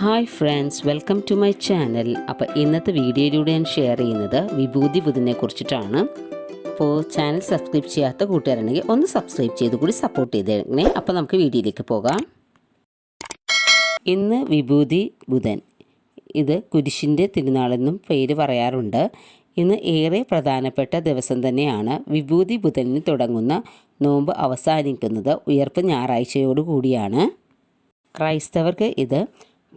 Hi friends welcome to my channel. അപ്പോൾ ഇന്നത്തെ വീഡിയോയിലൂടെ ഞാൻ ഷെയർ ചെയ്യുന്നത് വിഭൂതി ബുധനെ കുറിച്ചിട്ടാണ്. അപ്പോൾ ചാനൽ സബ്സ്ക്രൈബ് ചെയ്യാത്ത കൂട്ടുകാരുണ്ടെങ്കിൽ ഒന്ന് സബ്സ്ക്രൈബ് ചെയ്ത് കൂടി സപ്പോർട്ട് ചെയ്തേക്കണേ. അപ്പോൾ നമുക്ക് വീഡിയോയിലേക്ക് പോകാം. ഇന്ന് വിഭൂതി ബുധൻ. ഇത് കുരിശിന്റെ തിരുനാളെന്നും പേര് പറയാറുണ്ട്. ഇന്ന് ഏറെ പ്രധാനപ്പെട്ട ദിവസം തന്നെയാണ് വിഭൂതി ബുധനിൽ തുടങ്ങുന്ന നോമ്പ് അവസാനിക്കുന്നത് ഉയർപ്പ് ഞായറാഴ്ചയോടു കൂടിയാണ്. ക്രൈസ്തവർക്ക് ഇത്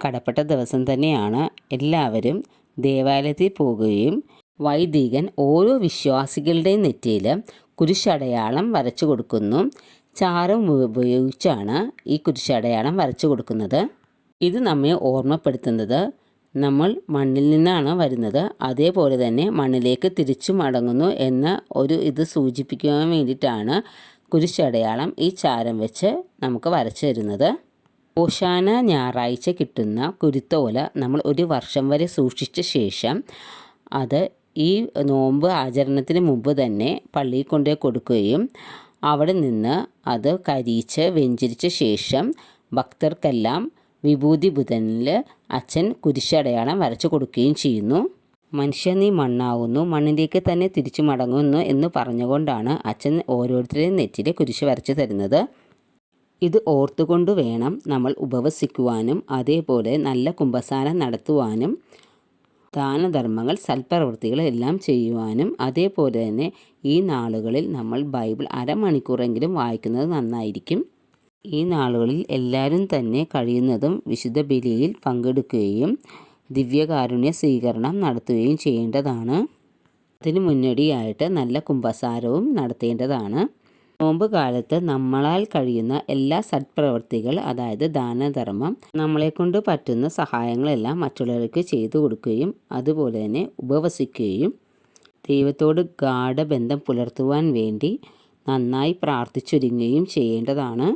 കടപ്പെട്ട ദിവസം തന്നെയാണ് എല്ലാവരും ദേവാലയത്തിൽ പോകുകയും വൈദികൻ ഓരോ വിശ്വാസികളുടെയും നെറ്റിയിൽ കുരിശടയാളം വരച്ചു കൊടുക്കുന്നു. ചാരം ഉപയോഗിച്ചാണ് ഈ കുരിശടയാളം വരച്ചു കൊടുക്കുന്നത്. ഇത് നമ്മെ ഓർമ്മപ്പെടുത്തുന്നത്. നമ്മൾ മണ്ണിൽ നിന്നാണ് വരുന്നത്. അതേപോലെ തന്നെ മണ്ണിലേക്ക് തിരിച്ചു മടങ്ങുന്നു എന്ന ഒരു ഇത് സൂചിപ്പിക്കുവാൻ വേണ്ടിയിട്ടാണ് കുരിശടയാളം ഈ ചാരം വെച്ച് നമുക്ക് വരച്ചു തരുന്നത്. ഓശാന ഞായറാഴ്ച കിട്ടുന്ന കുരുത്തോല നമ്മൾ ഒരു വർഷം വരെ സൂക്ഷിച്ച ശേഷം അത് ഈ നോമ്പ് ആചരണത്തിന് മുമ്പ് തന്നെ പള്ളിയിൽ കൊണ്ടുപോയി കൊടുക്കുകയും അവിടെ നിന്ന് അത് കരിയിച്ച് വെഞ്ചരിച്ച ശേഷം ഭക്തർക്കെല്ലാം വിഭൂതി ബുധനിൽ അച്ഛൻ കുരിശടയാളം വരച്ചു കൊടുക്കുകയും ചെയ്യുന്നു. മനുഷ്യ നീ മണ്ണാവുന്നു മണ്ണിലേക്ക് തന്നെ തിരിച്ചു മടങ്ങുന്നു എന്ന് പറഞ്ഞുകൊണ്ടാണ് അച്ഛൻ ഓരോരുത്തരെയും നെറ്റിലെ കുരിശ് വരച്ചു തരുന്നത്. ഇത് ഓർത്തുകൊണ്ട് വേണം നമ്മൾ ഉപവസിക്കുവാനും അതേപോലെ നല്ല കുംഭസാരം നടത്തുവാനും ദാനധർമ്മങ്ങൾ സൽപ്രവൃത്തികളെല്ലാം ചെയ്യുവാനും അതേപോലെ തന്നെ ഈ നാളുകളിൽ നമ്മൾ ബൈബിൾ അരമണിക്കൂറെങ്കിലും വായിക്കുന്നത് നന്നായിരിക്കും. ഈ നാളുകളിൽ എല്ലാവരും തന്നെ കഴിയുന്നതും വിശുദ്ധ ബലിയിൽ പങ്കെടുക്കുകയും ദിവ്യകാരുണ്യ സ്വീകരണം നടത്തുകയും ചെയ്യേണ്ടതാണ്. അതിനു മുന്നോടിയായിട്ട് നല്ല കുംഭസാരവും നടത്തേണ്ടതാണ്. നോമ്പ് കാലത്ത് നമ്മളാൽ കഴിയുന്ന എല്ലാ സത്പ്രവർത്തികൾ അതായത് ദാനധർമ്മം നമ്മളെക്കൊണ്ട് പറ്റുന്ന സഹായങ്ങളെല്ലാം മറ്റുള്ളവർക്ക് ചെയ്തു കൊടുക്കുകയും അതുപോലെ തന്നെ ഉപവസിക്കുകയും ദൈവത്തോട് ഗാഠബന്ധം പുലർത്തുവാൻ വേണ്ടി നന്നായി പ്രാർത്ഥിച്ചൊരുങ്ങുകയും ചെയ്യേണ്ടതാണ്.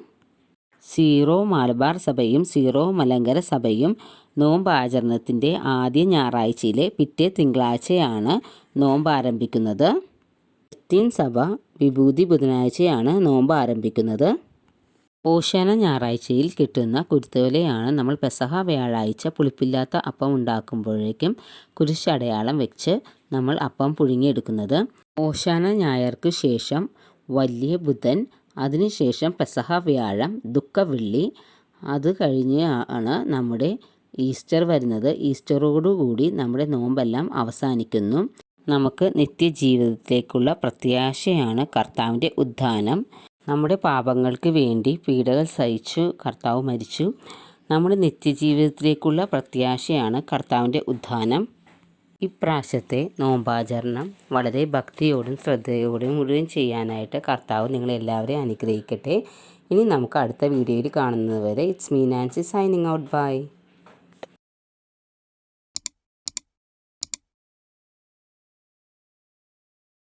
സീറോ മലബാർ സഭയും സീറോ മലങ്കര സഭയും നോമ്പ് ആചരണത്തിന്റെ ആദ്യ ഞായറാഴ്ചയിലെ പിറ്റേ തിങ്കളാഴ്ചയാണ് നോമ്പ് ആരംഭിക്കുന്നത്. ക്രിസ്ത്യൻ സഭ വിഭൂതി ബുധനാഴ്ചയാണ് നോമ്പ് ആരംഭിക്കുന്നത്. ഓശാന ഞായറാഴ്ചയിൽ കിട്ടുന്ന കുരുത്തോലയാണ് നമ്മൾ പെസഹ വ്യാഴാഴ്ച പുളിപ്പില്ലാത്ത അപ്പം ഉണ്ടാക്കുമ്പോഴേക്കും കുരിശടയാളം വെച്ച് നമ്മൾ അപ്പം പുഴുങ്ങിയെടുക്കുന്നത്. ഓശാന ഞായർക്ക് ശേഷം വലിയ ബുധൻ അതിനുശേഷം പെസഹ വ്യാഴം ദുഃഖവെള്ളി അത് കഴിഞ്ഞ് ആണ് നമ്മുടെ ഈസ്റ്റർ വരുന്നത്. ഈസ്റ്ററോടുകൂടി നമ്മുടെ നോമ്പെല്ലാം അവസാനിക്കുന്നു. നമുക്ക് നിത്യജീവിതത്തിലേക്കുള്ള പ്രത്യാശയാണ് കർത്താവിന്റെ ഉദ്ധാനം. നമ്മുടെ പാപങ്ങൾക്ക് വേണ്ടി പീഡകൾ സഹിച്ചു കർത്താവ് മരിച്ചു. നമ്മുടെ നിത്യജീവിതത്തിലേക്കുള്ള പ്രത്യാശയാണ് കർത്താവിന്റെ ഉദ്ധാനം. ഇപ്രാവശ്യത്തെ നോമ്പാചരണം വളരെ ഭക്തിയോടും ശ്രദ്ധയോടും മുഴുവൻ ചെയ്യാനായിട്ട് കർത്താവ് നിങ്ങളെല്ലാവരെയും അനുഗ്രഹിക്കട്ടെ. ഇനി നമുക്ക് അടുത്ത വീഡിയോയിൽ കാണുന്നതുവരെ it's me Nancy signing out bye